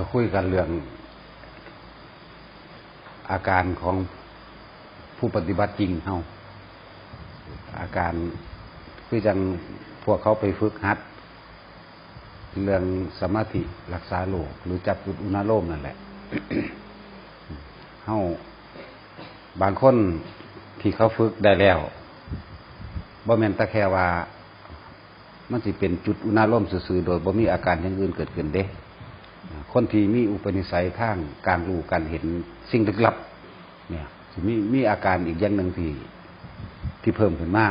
เราคุยกันเรื่อง อาการของผู้ปฏิบัติจริงเฮาอาการคือจังพวกเขาไปฝึกหัด เรื่องสมาธิรักษาโรคหรือจับจุดอุณาโลมนั่นแหละเฮาบางคนที่เขาฝึกได้แล้วบ่แม่นตะแค่ว่า มันสิเป็นจุดอุณาโลมซื่อๆโดยบ่มีอาการอย่างอื่นเกิดขึ้นเด้ คนที่มีอุปนิสัยทางการรู้การเห็นสิ่งลึกลับ เนี่ยมีมีอาการอีกอย่างหนึ่งที่ที่เพิ่มขึ้นมา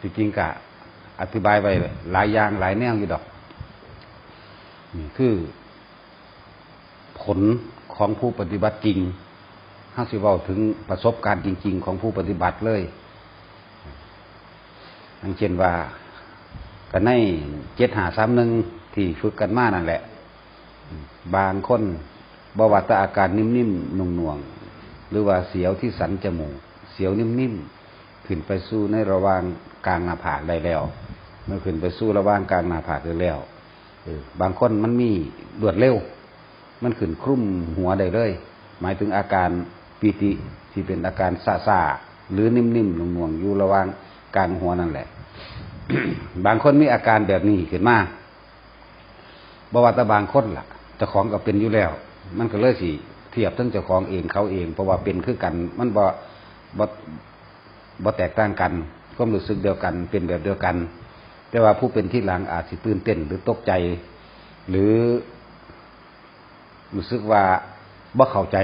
ที่จริงกะ อธิบายไปหลายอย่างหลายแนวอยู่ดอก นี่คือ ผลของผู้ปฏิบัติจริงห้าสิเว้าถึงประสบการณ์จริง ๆ ของผู้ปฏิบัติเลยอย่างเช่นว่ากันในเจ็ดหาซ้ำหนึ่ง ที่ฝึกกันมานั่นแหละ บางคนบวัตอาการนิ่มๆนุ่งนวงๆหรือว่าเสียวที่สันจมูก เสียวนิ่มๆขึ้นไปสู้ในระว่างกลางหน้าผากได้แล้วเมื่อขึ้นไปสู้ระว่างกลางหน้าผากได้แล้วบางคนมันมีรวดเร็ว มันขึ้นครุ่มหัวได้เลย หมายถึงอาการปีติที่เป็นอาการซาซาหรือนิ่มๆนุ่งๆอยู่ระว่างกลางหัวนั่นแหละ บางคนมีอาการแบบนี้ขึ้นมา บว่าแตบางคนล่ะเจ้าของก็เป็นอยู่แล้ว มันก็เลยสิเทียบทั้งเจ้าของเองเขาเอง เพราะว่าเป็นคือกัน มันบ่บ่บ่แตกต่างกันความรู้สึกเดียวกัน เป็นแบบเดียวกัน แต่ว่าผู้เป็นที่หลังอาจสิตื่นเต้นหรือตกใจ หรือรู้สึกว่าบ่เข้าใจ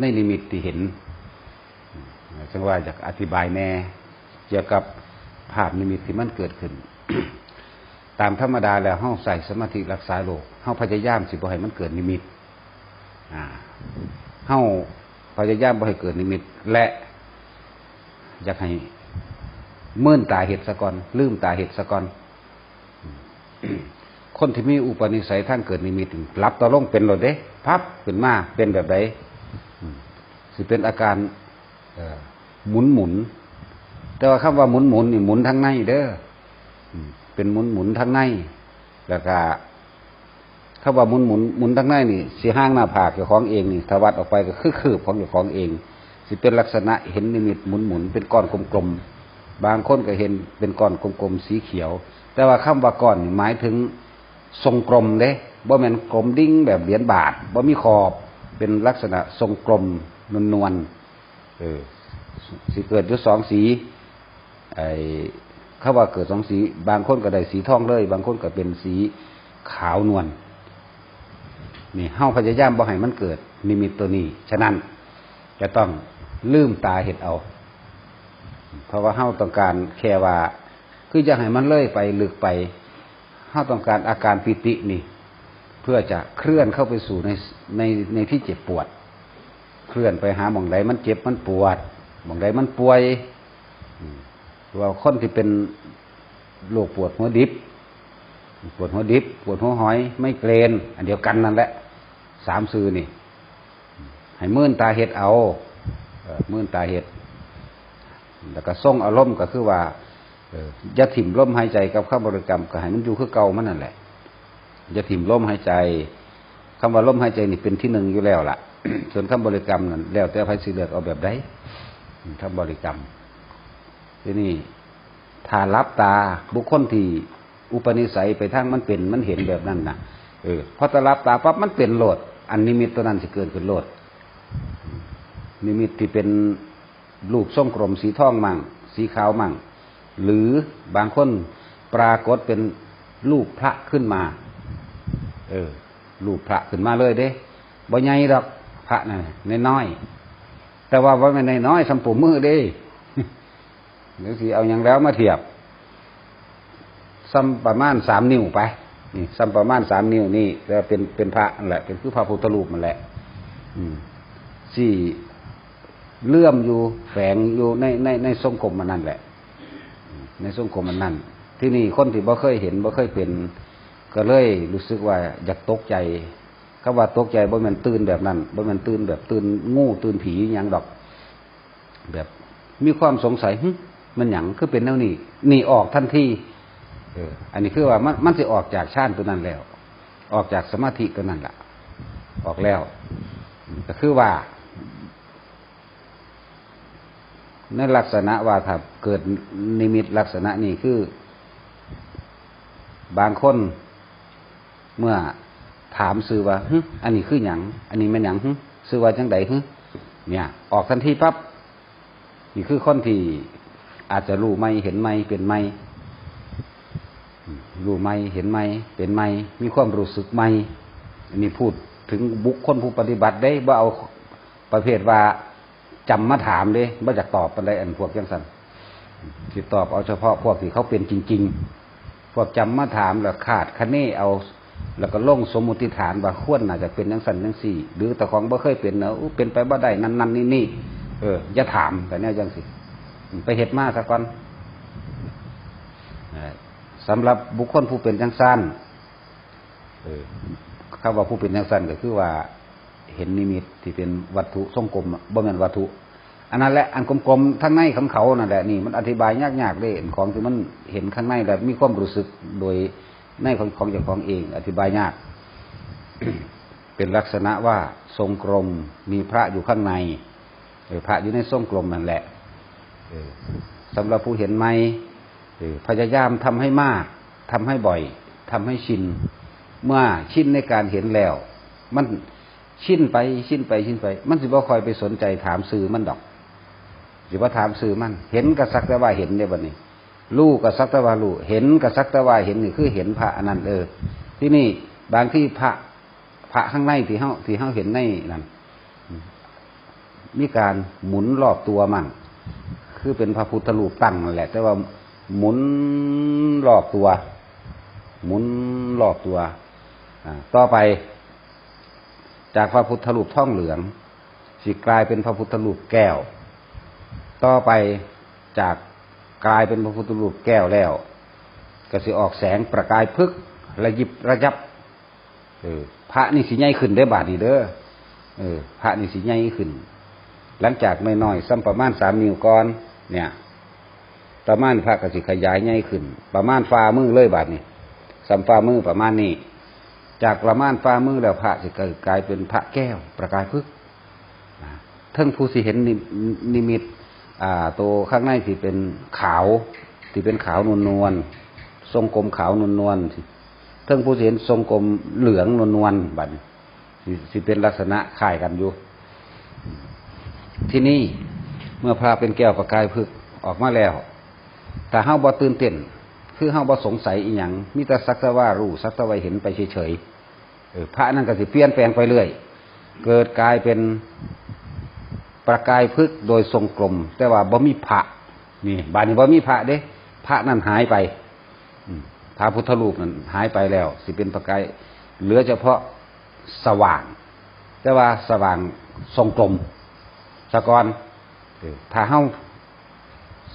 ในนิมิตที่เห็นซึ่งว่าอยากอธิบายแน่เกี่ยวกับภาพนิมิตที่มันเกิดขึ้น ตามธรรมดาแล้วเฮาใส่สมาธิรักษาโลกเฮาพยายามสิบ่ให้มันเกิดนิมิตอ่าเฮาพยายามบ่ให้เกิดนิมิต และอยากให้มื่นตาเห็ดสะก่อนลืมตาเห็ดสะก่อนคนที่มีอุปนิสัยท่างเกิดนิมิตรับต่อลงเป็นโลดเด้พับขึ้นมาเป็นแบบใดสิเป็นอาการหมุนหมุนแต่ว่าคำว่าหมุนหมุนนี่หมุนทางในเด้อ เป็นหมุนหมุนทางในแล้วก็คำว่าหมุนหมุนหมุนทางในนี่สีห้างหน้าผากเจ้าของเองนี่ถวัดออกไปก็คือคืบของเจ้าของเองสิเป็นลักษณะเห็นนิมิตหมุนหมุนเป็นก้อนกลมๆบางคนก็เห็นเป็นก้อนกลมๆสีเขียว แต่ว่าคำว่าก้อนหมายถึงทรงกลมเด้บ่แม่นกลมดิ้งแบบเหรียญบาทบ่มีขอบเป็นลักษณะทรงกลมนวลๆเออสิเกิดอยู่สองสีไอ เขาว่าเกิดสองสี บางคนก็ได้สีทองเลย บางคนก็เป็นสีขาวนวลนี่เฮาพยายามบ่ให้มันเกิดนิมิตตัวนี้ ฉะนั้นจะต้องลืมตาเห็ดเอา เพราะว่าเฮาต้องการแค่ว่า คือจะให้มันเลื่อยไปลึกไปเฮาต้องการอาการปิตินี่ เพื่อจะเคลื่อนเข้าไปสู่ในในในที่เจ็บปวด เคลื่อนไปหาหมองใดมันเจ็บมันปวดหมองใดมันป่วย ว่าคนที่เป็นโรคปวดหัวดิบ ปวดหัวดิบ ปวดหัวหอย ไม่เกรนอันเดียวกันนั่นแหละสามซื่อนี่ ให้มื่นตาเห็ดเอาเอมื่นตาเห็ดแล้วก็ส่งอารมณ์ก็คือว่าเอ่ออย่าถิ่มลมหายใจกับข้าบริกรรมก็ให้มันอยู่คือเก่ามันนั่นแหละอย่าถิ่มลมหายใจคำว่าลมหายใจนี่เป็นที่หนึ่งอยู่แล้วล่ะ ส่วนคำบริกรรมนั่นแล้วแต่ไพสิเลือกเอาแบบใดคำบริกรรม ทีนี้ถ้ารับตาบุคคลที่อุปนิสัยไปทางมันเป็นมันเห็นแบบนั้นนะเออพอตารับตาปั๊บมันเป็นโลด อันนิมิตตัวนั้นสิเกิดขึ้นโลด นิมิตที่เป็นรูปทรงกลมสีทองมั่ง สีขาวมั่ง หรือบางคนปรากฏเป็นรูปพระขึ้นมา เออรูปพระขึ้นมาเลยเด้บ่ใหญ่ดอกพระน่ะน้อยแต่ว่าว่าไม่นน้อยๆสำปูมือเด้ หรือสิเอาอย่างแล้วมาเทียบซ้ำประมาณสามนิ้วไปนี่ซ้ำประมาณสามนิ้วนี่แล้วเป็นเป็นพระนั่นแหละ เป็นคือพระพุทธรูปมันแหละอืมสี่เลื่อมอยู่แฝงอยู่ในในในทรงกลมมันนั่นแหละ ในทรงกลมมันนั่น ที่นี่คนที่บ่เคยเห็นบ่เคยเป็น ก็เลยรู้สึกว่าอยากตกใจคำว่าตกใจบ่แม่นตื่นแบบนั้นบ่แม่นตื่นแบบตื่นงูตื่นผีหยังดอก แบบมีความสงสัย มันหยังคือเป็นแนวนี้หนี่ออกทันทีอันนี้คือว่ามันมันสิออกจากชาติตัวนั้นแล้ว ออกจากสมาธิตัวนั้นละออกแล้วก็คือว่า ในลักษณะว่าถ้าเกิดนิมิตลักษณะนี้คือ บางคนเมื่อถามซื้อว่าอันนี้คืออย่งอันนี้เป็นอย่งซื้อว่าจังใดหึเนี่ย ออกทันทีปั๊บนี่คือคนที่ อาจจะรู้ไม่เห็นไม่เป็นไม่รู้ไม่เห็นไม่เป็นไม่มีความรู้สึกไม่อันนี้พูดถึงบุคคลผู้ปฏิบัติได้ว่าเอาประเภทว่าจำมาถามเลยว่าจะตอบอะไรอันพวกยังสันที่ตอบเอาเฉพาะพวกที่เขาเป็นจริง ๆ พวกจำมาถามแล้วขาดคะเนเอา แล้วก็ลงสมมุติฐานว่าควรน่าจจะเป็นยังสันยังสี่ หรือแต่ของบ่เคยเป็นเนอะเป็นไปบ่ได้นั่นนั่นนี่นี่เอออย่าถามแต่เนี้ยยังสิ ไปเห็ดมาซะก่อนสำหรับบุคคลผู้เป็นจังสั้นคำว่าผู้เป็นจังสั้นก็คือว่าเห็นนิมิตที่เป็นวัตถุทรงกลมบ่แม่นวัตถุ อันนั้นแหละอันกลมๆทั้งในของเขานั่นแหละนี่มันอธิบายยากๆเลยของที่มันเห็นข้างในแบบมีความรู้สึกโดยในของของเจ้าของเอง อธิบายยาก เป็นลักษณะว่าทรงกลมมีพระอยู่ข้างในพระอยู่ในทรงกลมนั่นแหละ สำหรับผู้เห็นไหมพยายามทำให้มากทำให้บ่อยทำให้ชิน เมื่อชินในการเห็นแล้ว มันชินไปชินไปชินไป มันสิบ่คอยไปสนใจถามสื่อมันดอกสิว่าถามสื่อมัน เห็นกับสักแต่ว่าเห็นเนี่ยบัดนี้รู้กับสักแต่ว่ารู้เห็นกับสักแต่ว่าเห็นนี่คือเห็นพระอนันต์เออ ที่นี่บางที่พระพระข้างในที่เขาที่เขาเห็นในนั่นมีการหมุนรอบตัวมั่ง คือเป็นพระพุทธรูปตั้งนั่นแหละ แต่ว่าหมุนรอบตัว หมุนรอบตัวต่อไป จากพระพุทธรูปท่องเหลืองสิกลายเป็นพระพุทธรูปแก้ว ต่อไปจากกลายเป็นพระพุทธรูปแก้วแล้ว ก็สิออกแสงประกายพึกระยิบระยับ เออ พระนี่สิใหญ่ขึ้นได้บาทนี่เด้อเออ พระนี่สิใหญ่ขึ้น หลังจากไม่น้อยซ้ำประมาณสามนิ้วก่อน เนี่ย ประมาณพระก็สิขยายใหญ่ขึ้น ประมาณฝ่ามือเลยบาทนี่ซ้ำฝ่ามือประมาณนี้ จากประมาณฝ่ามือแล้วพระสิกลายเป็นพระแก้ว ประกายพึกท่านผู้สิเห็นนิมิตอ่าตัวข้างในที่เป็นขาวที่เป็นขาวนวลนวลทรงกลมขาวนวลนวลเทิงผู้เห็นทรงกลมเหลืองนวลนวลบัดสิเป็นลักษณะคล้ายกันอยู่ ที่นี่ เมื่อพระเป็นแก้วประกายพึกออกมาแล้วแต่เฮาบ่ตื่นเต้นคือเฮาบ่สงสัยอีหยังมีแต่สักแต่ว่ารู้สักแต่ว่าเห็นไปเฉยๆพระนั่นก็สิเปลี่ยนแปลงไปเรื่อย เกิดกลายเป็นประกายพึกโดยทรงกลม แต่ว่าบ่มีพระนี่บานี้บ่มีพระเด้ พระนั่นหายไปพระพุทธรูปนั้นหายไปแล้ว สิเป็นประกายเหลือเฉพาะสว่าง แต่ว่าสว่างทรงกลมสะกอน ถ้าเฮา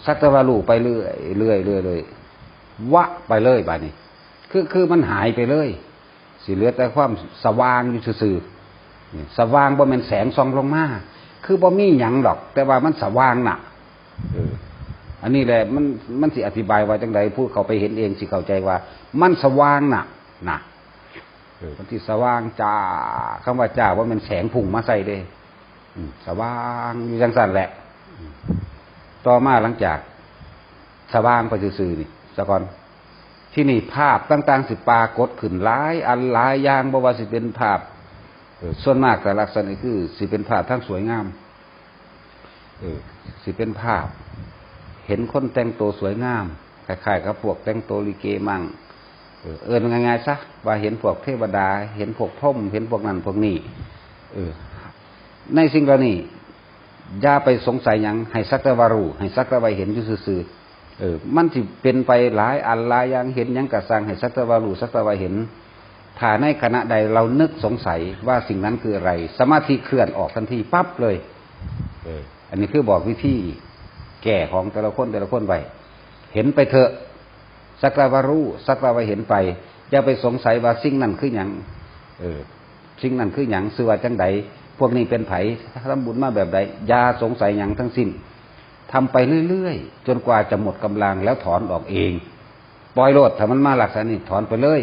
สักแต่ว่าลูไปเรื่อยเรื่อยเรื่อยเลยวะไปเลยบานี้ คือคือมันหายไปเลย สิเหลือแต่ความสว่างอยู่ซื่อสว่างบ่เป็นแสงส่องลงมาคือบ่มีหยังหรอก แต่ว่ามันสว่างน่ะอันนี้แหละมันมันสิอธิบายว่าจังไดพูดเขาไปเห็นเองสิเข้าใจว่า มันสว่างน่ะน่ะมันที่สว่างจ้าคำว่าจ้าว่ามันแสงพุ่งมาใส่เด้สว่างอยู่จังสันแหละ ต่อมาหลังจากสว่างไปซื่อๆนี่สะก่อนที่นี่ภาพต่างๆสิปากดขึ้นหลาย อันหลายอย่างบ่ว่าสิเป็นภาพส่วนมากแต่ลักษณะคือ สิเป็นภาพทั้งสวยงามเออสิเป็นภาพ เห็นคนแต่งตัวสวยงามคล้ายๆกับพวกแต่งตัวลิเกมั่งเออเอินง่ายๆซะว่าเห็นพวกเทวดา เห็นพวกพรหมเห็นพวกนั้นพวกนี้เออในสิ่งเหล่านี้ อย่าไปสงสัยยังให้สักแต่วารู้ให้สักแต่ว่าเห็นอยู่ซื่อเออ มันสิเป็นไปหลายอันหลายอย่างเห็นยังกระสังให้สักแต่วารู้สักแต่ว่าเห็นถ้าในขณะใดเรานึกสงสัยว่าสิ่งนั้นคืออะไร สมาธิเคลื่อนออกทันทีปั๊บเลยเอออันนี้คือบอกวิธีแก่ของแต่ละคนแต่ละคนไปเห็นไปเถอะ สักวารู้สักวาเห็นไปอย่าไปสงสัยว่าสิ่งนั้นคืออย่างเออสิ่งนั้นคืออย่างสื่อว่าจังใด วกนี้เป็นไผ่ทำบุญมาแบบใดอย่าสงสัยอย่างทั้งสิ้นทำไปเรื่อยๆ จนกว่าจะหมดกำลังแล้วถอนออกเอง ปล่อยโลดถ้ามันมาหลักษณะนี้ถอนไปเลย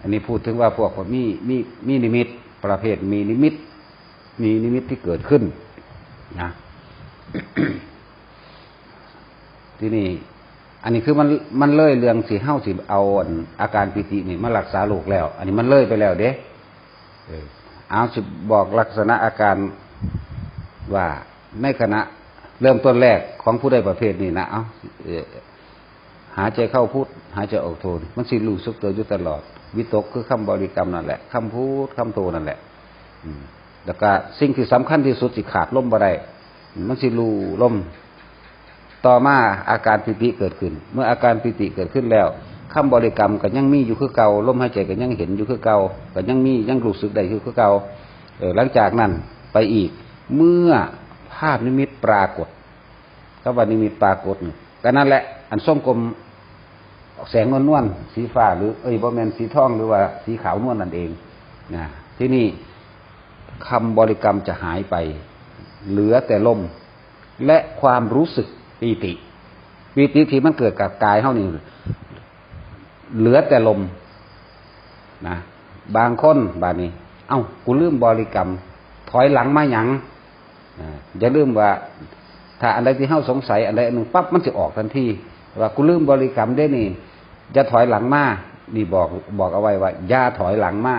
อันนี้พูดถึงว่าพวกมีมีมีนิมิต ประเภทมีนิมิต มีนิมิตที่เกิดขึ้นนะที่นี่ อันนี้คือมันมันเล่ยเรื่องสีเฮ้าสิเอาอาการปิตินี่มารักษาโรคแล้ว อันนี้มันเล่ยไปแล้วเด้ เอาสิบอกลักษณะอาการว่าในขณะเริ่มต้นแรกของผู้ใดประเภทนี้นะเอาหายใจเข้าพูดหายใจออกโทนมันสิรู้สึกตัวอยู่ตลอด วิตกคือคำบริกรรมนั่นแหละคำพูดคำโทนั่นแหละอืแล้วก็สิ่งที่สำคัญที่สุดสิขาดล่มบ่ได้มันสิรู้ล่มต่อมาอาการปิติเกิดขึ้น เมื่ออาการปิติเกิดขึ้นแล้ว คำบริกรรมก็ยังมีอยู่คือเก่าลมหายใจก็ยังเห็นอยู่คือเก่าก็ยังมียังรู้สึกได้อยู่คือเก่าหลังจากนั้นไปอีก เมื่อภาพนิมิตปรากฏก็ว่านิมิตปรากฏก็นั่นแหละ อันส้มกลมแสงนวลนวลๆสีฟ้าหรือเอ้ยบ่แมนสีทองหรือว่าสีขาวนวลนั่นเองนะที่นี่คำบริกรรมจะหายไป เหลือแต่ลม และความรู้สึกปีติปีติที่มันเกิดกับกายเท่านี้ เหลือแต่ลมนะบางคนบานี้ เอ้ากูลืมบริกรรม ถอยหลังมาหยังอย่าลืมว่า ถ้าอันใดที่เฮาสงสัยอันใดอันหนึ่งปั๊บมันจะออกทันทีว่ากูลืมบริกรรมได้นี่จะถอยหลังมานี่บอกบอกเอาไว้ว่าอย่าถอยหลังมา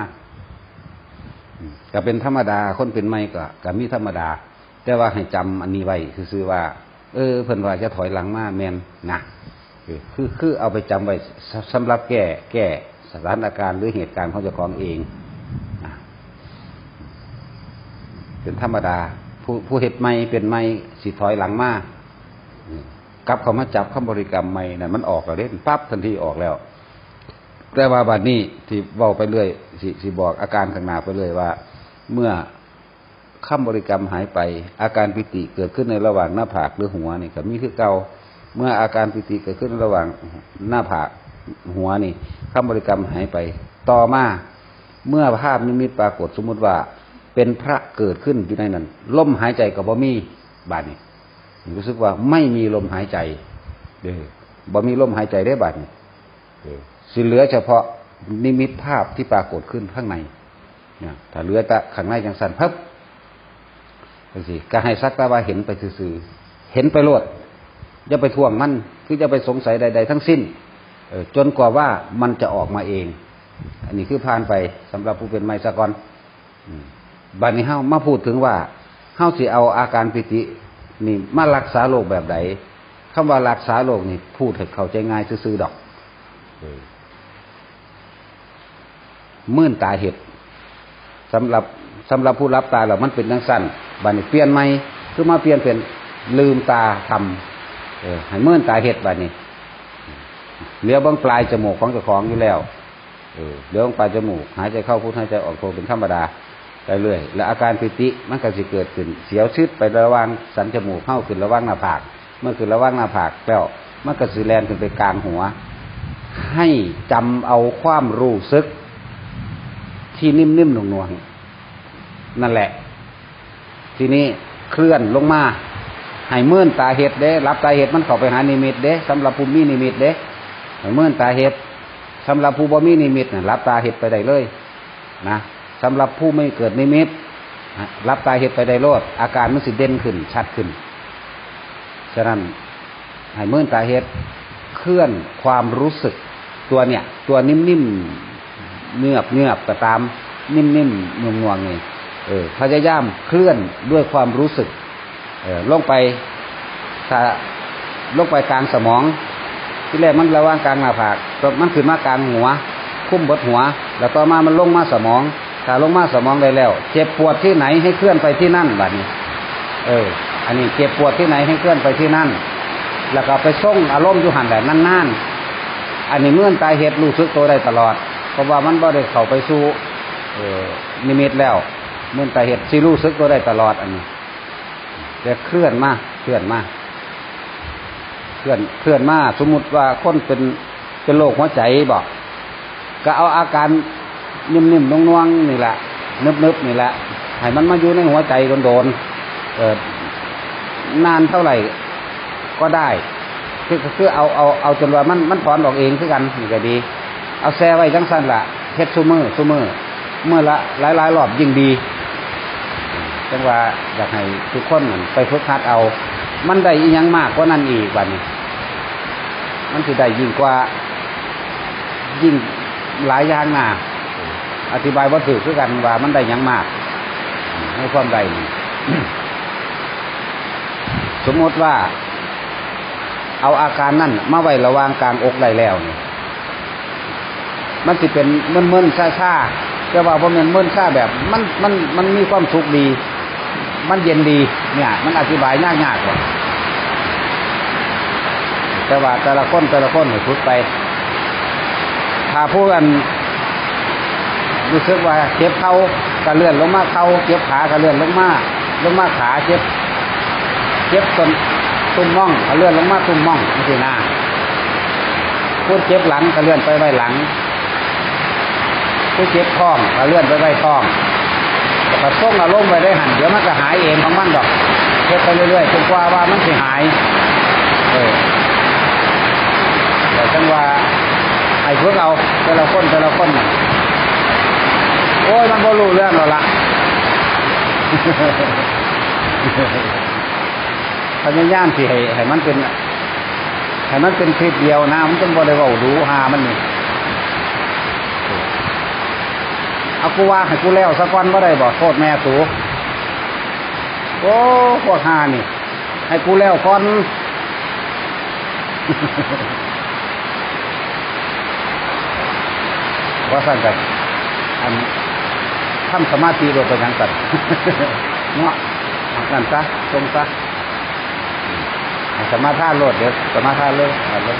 ก็เป็นธรรมดาคนเป็นไม่ก็ก็มีธรรมดา แต่ว่าให้จำอันนี้ไว้คือว่า เออเพิ่นว่าจะถอยหลังมาแมนนะ คือคือเอาไปจำไว้สสำหรับแก้แก้สถานการณ์หรือเหตุการณ์ของเจ้าของเองเป็นธรรมดา ผู้ผู้เหตุไม่เป็นไม่สิถอยหลังมาอืมกลับเขามาจับคำบริกรรมไม่นะมันออกแล้วเด้ปั๊บทันทีออกแล้ว แต่ว่าบัดนี้ที่เว้าไปเรื่อยสิสิบอกอาการข้างหน้าไปเรื่อยว่า เมื่อคำบริกรรมหายไป อาการปิติเกิดขึ้นในระหว่างหน้าผากหรือหัวนี่ก็มีคือเก่า เมื่ออาการปิติเกิดขึ้นระหว่างหน้าผากหัวนี่คำบริกรรมหายไป ต่อมาเมื่อภาพนิมิตปรากฏสมมุติว่า เป็นพระเกิดขึ้นอยู่ในนั้นลมหายใจกับบ่มีบาดนี้รู้สึกว่าไม่มีลมหายใจเด้อบ่มีลมหายใจได้บาดนี้เด้อสิเหลือเฉพาะนิมิตภาพที่ปรากฏขึ้นข้างในเนี่ยถ้าเหลือแต่ข้างในจังสันพับจังสิก็ให้สักต่ว่าเห็นไปซื่อเห็นไปโลด อย่าไปทวงมัน คือจะไปสงสัยใด ๆ ทั้งสิ้นจนกว่าว่ามันจะออกมาเอง อันนี้คือผ่านไปสำหรับผู้เป็นไมสกรอืมบัดนี้เฮามาพูดถึงว่าเฮาสิเอาอาการปิตินี่มารักษาโรคแบบใดคำว่ารักษาโรคนี่พูดให้เข้าใจง่ายซื่อๆดอกเมื่นตาเห็ดสำหรับสำหรับผู้รับตาแล้วมันเป็นจังสั้นบัดนี้เปลี่ยนใหม่คือมาเปลี่ยนเป็นลืมตาทำ เออให้มื่นตาเห็ดบัดนี้เหลือบางปลายจมูกของเจ้าของอยู่แล้วเออเดี๋ยวลงไปจมูกหายใจเข้าพูดหายใจออกโทเป็นธรรมดาไปเรื่อยแล้วอาการปิติมันก็จะเกิดขึ้น เสียวชืดไประว่างสันจมูกเข้าขึ้นระว่างหน้าผาก เมื่อขึ้นระว่างหน้าผากแล้วมันก็สิแลนขึ้นไปกลางหัว ให้จำเอาความรู้สึก ที่นิ่มๆหน่วงๆนั่นแหละ ทีนี้เคลื่อนลงมา ให้เมื่นตาเห็ดเด้รับตาเห็ดมันเข้าไปหานิมิตเด้สำหรับผู้มีนิมิตเด้ให้เมื่นตาเห็ดสำหรับผู้บ่มีนิมิตนะรับตาเห็ดไปได้เลยนะสำหรับผู้ไม่เกิดนิมิตรับตาเห็ดไปได้โลดอาการมันสิเด่นขึ้น ชัดขึ้นฉะนั้นให้เมื่นตาเห็ดเคลื่อนความรู้สึกตัวเนี่ย ตัวนิ่มๆเนือบเนือบก็ตาม นิ่มๆงวงๆนี่เออพยายามเคลื่อนด้วยความรู้สึก ลงไปถ้าลงไปกลางสมอง ที่แรกมันระว่างกลางหน้าผากมันขึ้นมากลางหัว คุ้มบดหัว แล้วต่อมามันลงมาสมองถ้าลงมาสมองได้แล้ว เจ็บปวดที่ไหนให้เคลื่อนไปที่นั่นแบัดนี้ เออ อันนี้เจ็บปวดที่ไหนให้เคลื่อนไปที่นั่น แล้วก็ไปส่งอารมณ์อยู่หันแบบนั่นๆอันนี้เมื่อนตายเหตุรู้สึกตัวได้ตลอด เพราะว่ามันบ่ได้เข้าไปสู่เออนิมิตแล้ว เมื่อนตายเหตุสิรู้สึกตัวได้ตลอดอันนี้ แต่เคลื่อนมาเคลื่อนมาเคลื่อนเคลื่อนมาสมมุติว่าคนเป็นเป็นโรคหัวใจบอกก็เอาอาการนิ่มๆน่วงๆนี่แหละนึบๆนี่แหละให้มันมาอยู่ในหัวใจโดนๆเออนานเท่าไหร่ก็ได้คือคือเอาเอาเอาจนว่ามันมันถอนออกเองคือกันนี่ก็ดี เอาแซ่ไว้จังสั้นละเฮ็ดซุมือซุมือเมื่อละหลายหลายๆรอบยิ่งดี จังว่าอยากให้ทุกคนนั่นไปฝึกหัดเอา มันได้ยังมากกว่านั้นอีกบัดนี้ มันสิได้ยิ่งกว่า ยิ่งหลายอย่างหนาอธิบายว่าถือคือกันว่ามันได้ยังมากในความใดสมมติว่า เอาอาการนั่นมาไว้ระหวางกลางอกได้แล้วนี่มันสิเป็นมึนๆซ่าๆแต่ว่าพอมันมึนซ่าแบบ มันมันมันมีความสุขดี มันเย็นดี เนี่ย มันอธิบายยากๆกว่าแต่ว่าแต่ละคนแต่ละคนให้พุดไป ถ้าผู้กันรู้สึกว่าเจ็บเข่ากระเลื่อนลงมาเข่าเจ็บขากระเลื่อนลงมาลงมาขาเจ็บเจ็บต้นตุ้มม่องกระเลื่อนลงมาตุ้มม่องนี่สินะผู้เจ็บหลังกระเลื่อนไปไว้หลังผู้เจ็บท้องกระเลื่อนไปไว้ท้อง กระส่งอารมณ์ไปได้หันเดี๋ยวมันก็หายเองของมันดอกเจ็บไปเรื่อยๆจนกว่าว่ามันสิหายเออแต่จังว่าไอ้พวกเราแต่ละคนแต่ละคนโอ้ยมันบ่รู้เรื่องหรอละพยายามที่ให้ให้มันเป็นให้มันเป็นคลิปเดียวนะมันจังบ่ได้ว้ารู้หามันนี่ เอากูว่าให้กูแล้วสักวันบ่ได้บ่โทษแม่สูโอ้พวกหานี่ ให้กูแล้วก่อนว่าสั่นกันอันทำสมาธิโดยเป็นยังกันเนาะนั่นซะตรงซะสมาธิโลดเดี๋ยวสมาธิเลยเอาเลย